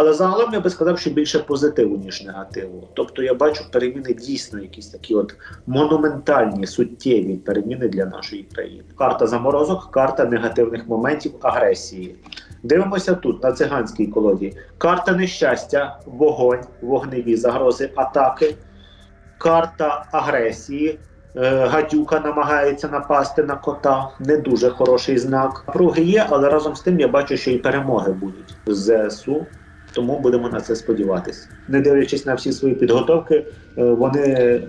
Але загалом я би сказав, що більше позитиву, ніж негативу. Тобто я бачу переміни дійсно якісь такі от монументальні, суттєві переміни для нашої країни. Карта заморозок, карта негативних моментів агресії. Дивимося тут на циганській колоді. Карта нещастя, вогонь, вогневі загрози, атаки, карта агресії. Е, Гадюка намагається напасти на кота. Не дуже хороший знак. Пруги є, але разом з тим я бачу, що і перемоги будуть ЗСУ. Тому будемо на це сподіватися. Не дивлячись на всі свої підготовки, е, вони е,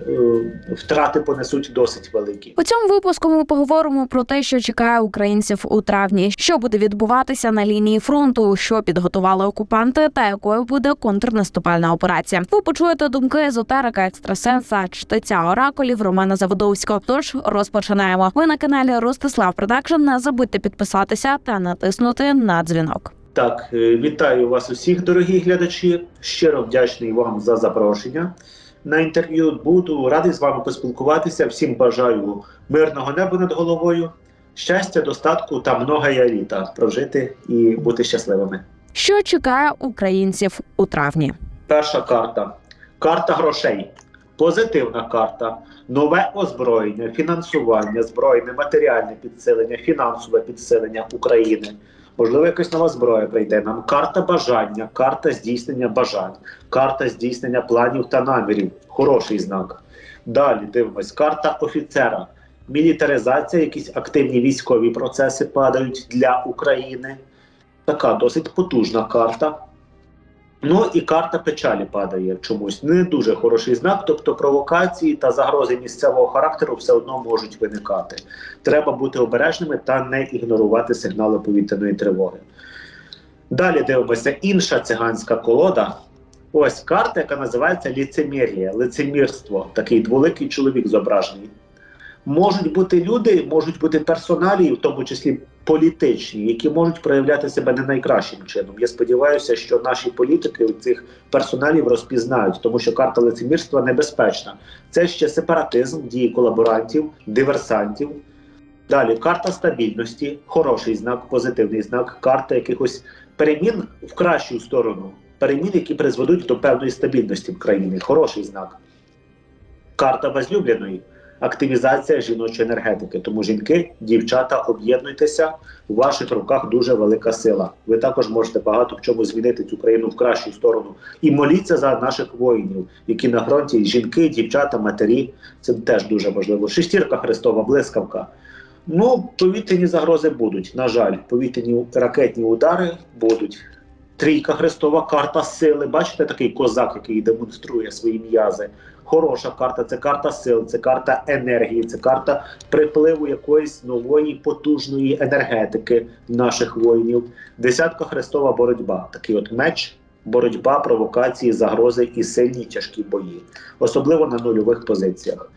втрати понесуть досить великі. У цьому випуску ми поговоримо про те, що чекає українців у травні, що буде відбуватися на лінії фронту, що підготували окупанти, та якою буде контрнаступальна операція. Ви почуєте думки езотерика, екстрасенса, чтеця оракулів Романа Заводовського. Тож розпочинаємо. Ви на каналі Ростислав Продакшн. Не забудьте підписатися та натиснути на дзвінок. Так, е, вітаю вас усіх, дорогі глядачі. Щиро вдячний вам за запрошення на інтерв'ю. Буду радий з вами поспілкуватися. Всім бажаю мирного неба над головою, щастя, достатку та многоя літа прожити і бути щасливими. Що чекає українців у травні? Перша карта карта грошей. Позитивна карта, нове озброєння, фінансування, збройне, матеріальне підсилення, фінансове підсилення України. Можливо, якась нова зброя прийде нам. Карта бажання, карта здійснення бажань, карта здійснення планів та намірів. Хороший знак. Далі дивимось. Карта офіцера. Мілітаризація, якісь активні військові процеси падають для України. Така досить потужна карта. Ну і карта печалі падає чомусь. Не дуже хороший знак, тобто провокації та загрози місцевого характеру все одно можуть виникати. Треба бути обережними та не ігнорувати сигнали повітряної тривоги. Далі дивимося інша циганська колода. Ось карта, яка називається ліцемір'я, лицемірство. Такий дволикий чоловік зображений. Можуть бути люди, можуть бути персоналі, в тому числі політичні, які можуть проявляти себе не найкращим чином. Я сподіваюся, що наші політики цих персоналів розпізнають, тому що карта лицемірства небезпечна. Це ще сепаратизм, дії колаборантів, диверсантів. Далі карта стабільності, хороший знак, позитивний знак, карта якихось перемін в кращу сторону, перемін, які призведуть до певної стабільності в країні. Хороший знак. Карта возлюбленої активізація жіночої енергетики. Тому жінки, дівчата, об'єднуйтеся. У ваших руках дуже велика сила. Ви також можете багато в чому змінити цю країну в кращу сторону. І моліться за наших воїнів, які на фронті жінки, дівчата, матері. Це теж дуже важливо. Шестірка Христова, блискавка. Ну, повітряні загрози будуть. На жаль, повітряні ракетні удари будуть. Трійка Христова, карта сили. Бачите, такий козак, який демонструє свої м'язи. Хороша карта, це карта сил, це карта енергії, це карта припливу якоїсь нової потужної енергетики наших воїнів. Десятка Христова боротьба. Такий от меч, боротьба, провокації, загрози і сильні тяжкі бої, особливо на нульових позиціях.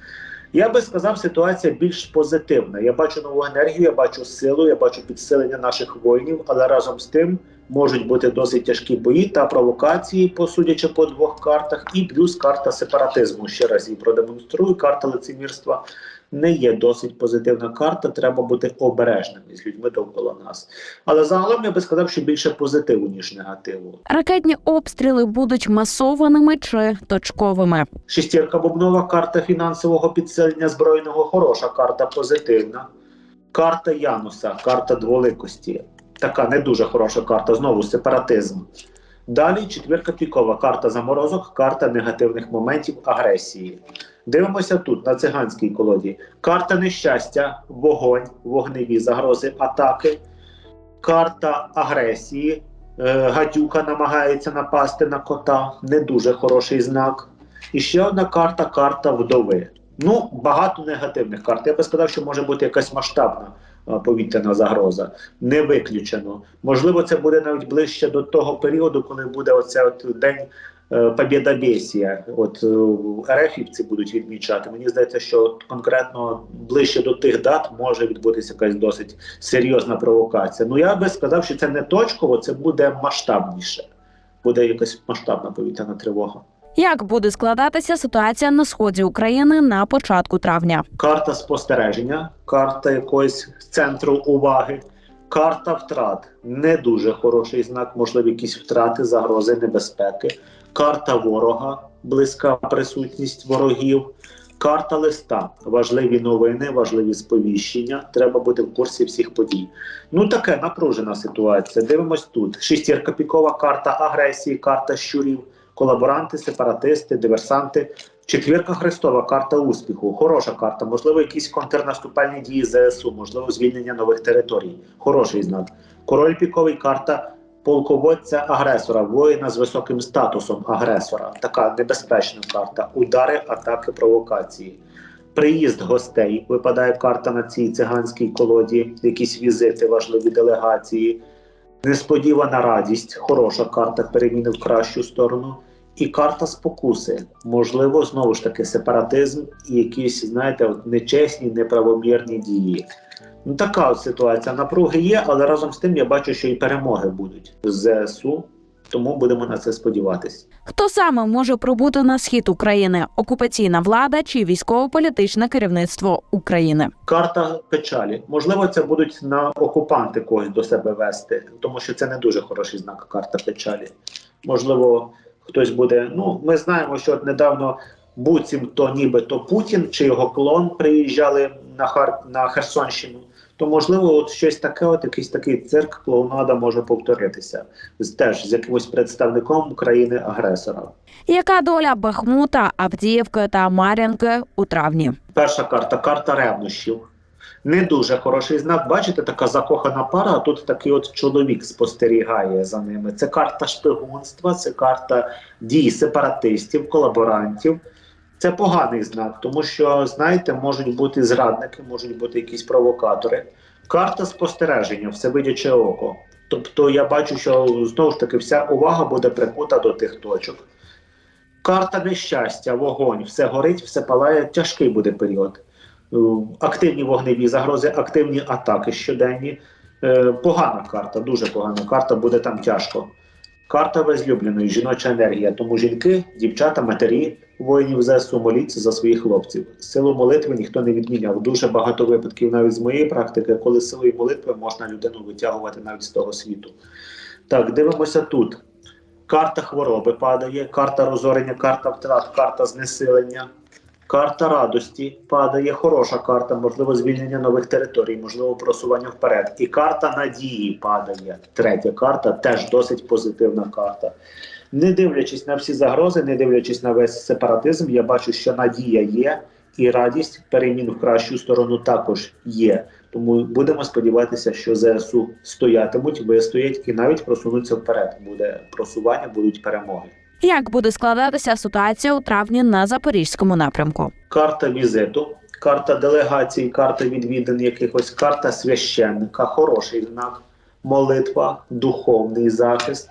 Я би сказав, ситуація більш позитивна. Я бачу нову енергію, я бачу силу, я бачу підсилення наших воїнів, але разом з тим можуть бути досить тяжкі бої та провокації, посудячи по двох картах, і плюс карта сепаратизму. Ще раз її продемонструю. Карта лицемірства не є досить позитивна карта. Треба бути обережними з людьми довкола нас. Але загалом я би сказав, що більше позитиву ніж негативу. Ракетні обстріли будуть масованими чи точковими. Шестірка бубнова карта фінансового підсилення збройного, хороша карта позитивна. Карта Януса, карта дволикості. Така не дуже хороша карта, знову сепаратизм. Далі четвірка пікова, карта заморозок, карта негативних моментів агресії. Дивимося тут, на циганській колоді. Карта нещастя, вогонь, вогневі загрози, атаки, карта агресії. Е, Гадюка намагається напасти на кота, не дуже хороший знак. І ще одна карта карта вдови. Ну, багато негативних карт. Я би сказав, що може бути якась масштабна повітряна загроза. Не виключено. Можливо, це буде навіть ближче до того періоду, коли буде оце от день е, Побєдобєсія. От е, РФівці будуть відмічати. Мені здається, що конкретно ближче до тих дат може відбутися якась досить серйозна провокація. Ну я би сказав, що це не точково, це буде масштабніше. Буде якась масштабна повітряна тривога. Як буде складатися ситуація на сході України на початку травня? карта спостереження, карта якогось центру уваги, Карта втрат не дуже хороший знак, можливо, якісь втрати, загрози, небезпеки. Карта ворога, близька присутність ворогів. Карта листа, важливі новини, важливі сповіщення. Треба бути в курсі всіх подій. Ну таке напружена ситуація. Дивимось тут. Шістірка пікова, карта агресії, карта щурів, колаборанти, сепаратисти, диверсанти. Четвірка Христова, карта успіху. Хороша карта. Можливо, якісь контрнаступальні дії ЗСУ, можливо, звільнення нових територій. Хороший знак. Король піковий карта полководця агресора, воїна з високим статусом агресора. Така небезпечна карта. Удари, атаки, провокації. Приїзд гостей. Випадає карта на цій циганській колоді, якісь візити, важливі делегації. Несподівана радість, хороша карта переміни в кращу сторону. І карта спокуси. Можливо, знову ж таки, сепаратизм і якісь, знаєте, от нечесні, неправомірні дії. Ну, така от ситуація. Напруги є, але разом з тим я бачу, що і перемоги будуть з ЗСУ, тому будемо на це сподіватися. Хто саме може пробути на схід України? Окупаційна влада чи військово-політичне керівництво України? Карта печалі. Можливо, це будуть на окупанти когось до себе вести, тому що це не дуже хороший знак карта печалі. Можливо, хтось буде. Ну, ми знаємо, що от недавно буцімто нібито Путін чи його клон приїжджали на Хар на Херсонщину. То можливо, от щось таке, от якийсь такий цирк клоунада може повторитися теж з якимось представником країни-агресора. Яка доля Бахмута, Авдіївки та Мар'янки у травні? Перша карта карта ревнощів. Не дуже хороший знак. Бачите, така закохана пара, а тут такий от чоловік спостерігає за ними. Це карта шпигунства, це карта дій сепаратистів, колаборантів. Це поганий знак, тому що, знаєте, можуть бути зрадники, можуть бути якісь провокатори. Карта спостереження, всевидяче око. Тобто я бачу, що знову ж таки вся увага буде прикута до тих точок. Карта нещастя, вогонь, все горить, все палає. Тяжкий буде період. Е, Активні вогневі загрози, активні атаки щоденні. Е, Погана карта, дуже погана карта, буде там тяжко. Карта возлюбленої, жіноча енергія. Тому жінки, дівчата, матері воїнів ЗСУ моліться за своїх хлопців. Силу молитви ніхто не відміняв. Дуже багато випадків, навіть з моєї практики, коли силою молитви можна людину витягувати навіть з того світу. Так, дивимося тут. Карта хвороби падає, карта розорення, карта втрат, карта знесилення, карта радості падає, хороша карта, можливо, звільнення нових територій, можливо, просування вперед. І карта надії падає. Третя карта теж досить позитивна карта. Не дивлячись на всі загрози, не дивлячись на весь сепаратизм, я бачу, що надія є, і радість перемін в кращу сторону також є. Тому будемо сподіватися, що ЗСУ стоятимуть, вистоять і навіть просунуться вперед. Буде просування, будуть перемоги. Як буде складатися ситуація у травні на запорізькому напрямку? Карта візиту, карта делегації, карта відвідин якихось, карта священника, хороший знак, молитва, духовний захист,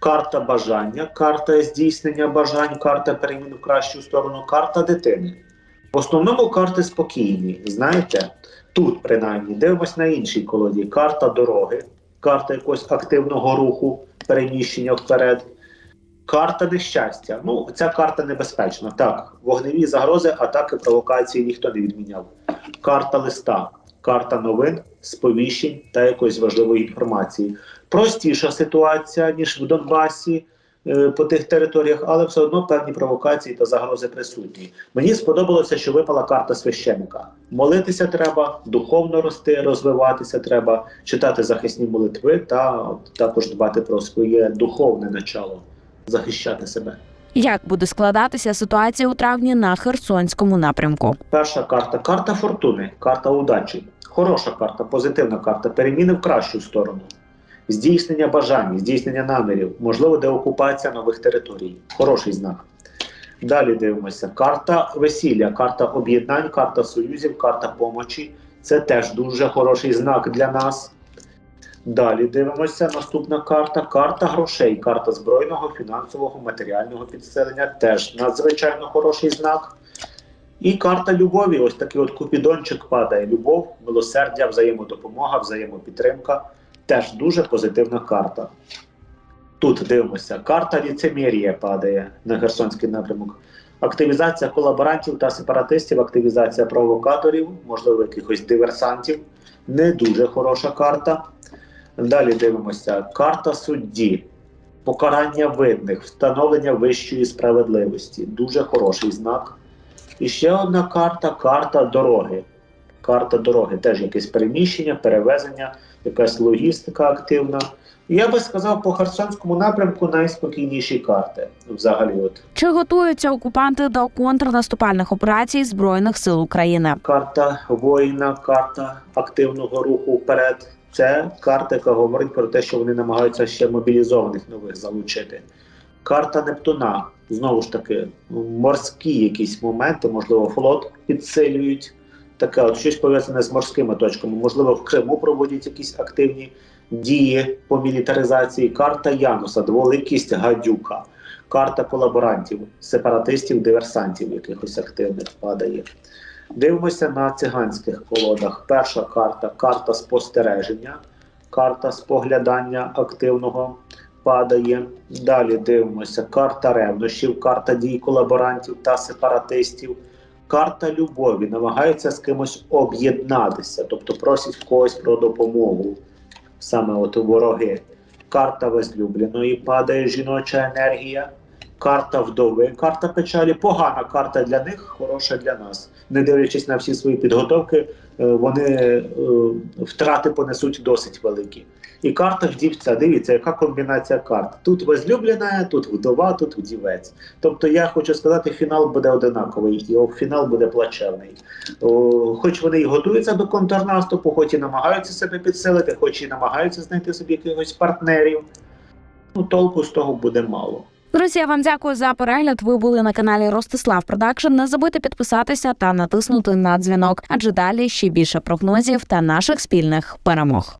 карта бажання, карта здійснення бажань, карта перемін в кращу сторону, карта дитини. В основному карти спокійні. Знаєте, тут принаймні дивимось на іншій колоді. Карта дороги, карта якогось активного руху, переміщення вперед. Карта нещастя. Ну, ця карта небезпечна. Так, вогневі загрози, атаки, провокації ніхто не відміняв. Карта листа, карта новин, сповіщень та якоїсь важливої інформації. Простіша ситуація, ніж в Донбасі е, по тих територіях, але все одно певні провокації та загрози присутні. Мені сподобалося, що випала карта священика. Молитися треба, духовно рости, розвиватися треба, читати захисні молитви та також дбати про своє духовне начало захищати себе. Як буде складатися ситуація у травні на Херсонському напрямку? Перша карта карта фортуни, карта удачі. Хороша карта, позитивна карта, переміни в кращу сторону. Здійснення бажань, здійснення намірів, можливо, деокупація нових територій. Хороший знак. Далі дивимося. Карта весілля, карта об'єднань, карта союзів, карта помочі. Це теж дуже хороший знак для нас. Далі дивимося. Наступна карта карта грошей, карта збройного, фінансового, матеріального підселення. Теж надзвичайно хороший знак. І карта любові. Ось такий от купідончик падає. Любов, милосердя, взаємодопомога, взаємопідтримка. Теж дуже позитивна карта. Тут дивимося. Карта ліцемірія падає на Херсонський напрямок. Активізація колаборантів та сепаратистів, активізація провокаторів, можливо, якихось диверсантів. Не дуже хороша карта. Далі дивимося. Карта судді. Покарання винних, встановлення вищої справедливості. Дуже хороший знак. І ще одна карта карта дороги. Карта дороги. Теж якесь переміщення, перевезення, якась логістика активна. Я би сказав, по Херсонському напрямку найспокійніші карти. Взагалі, от Чи готуються окупанти до контрнаступальних операцій збройних сил України? карта воїна, карта активного руху вперед. Це карта, яка говорить про те, що вони намагаються ще мобілізованих нових залучити. Карта Нептуна знову ж таки морські якісь моменти, можливо, флот підсилюють. Таке, от щось пов'язане з морськими точками. Можливо, в Криму проводять якісь активні дії по мілітаризації. Карта Януса, дволикість гадюка, карта колаборантів, сепаратистів, диверсантів, якихось активних падає. Дивимося на циганських колодах. Перша карта карта спостереження, карта споглядання активного падає. Далі дивимося карта ревнощів, карта дій колаборантів та сепаратистів. Карта любові намагаються з кимось об'єднатися, тобто просять когось про допомогу, саме от вороги. Карта возлюбленої падає жіноча енергія, карта вдови, карта печалі. Погана карта для них, хороша для нас. Не дивлячись на всі свої підготовки, е, вони е, втрати понесуть досить великі. І карта вдівця. Дивіться, яка комбінація карт. Тут возлюблена, тут вдова, тут вдівець. Тобто я хочу сказати, фінал буде одинаковий, і фінал буде плачевний. Хоч вони і готуються до контрнаступу, хоч і намагаються себе підсилити, хоч і намагаються знайти собі якихось партнерів. Ну, толку з того буде мало. Друзі, я вам дякую за перегляд. Ви були на каналі Ростислав Продакшн. Не забудьте підписатися та натиснути на дзвінок, адже далі ще більше прогнозів та наших спільних перемог.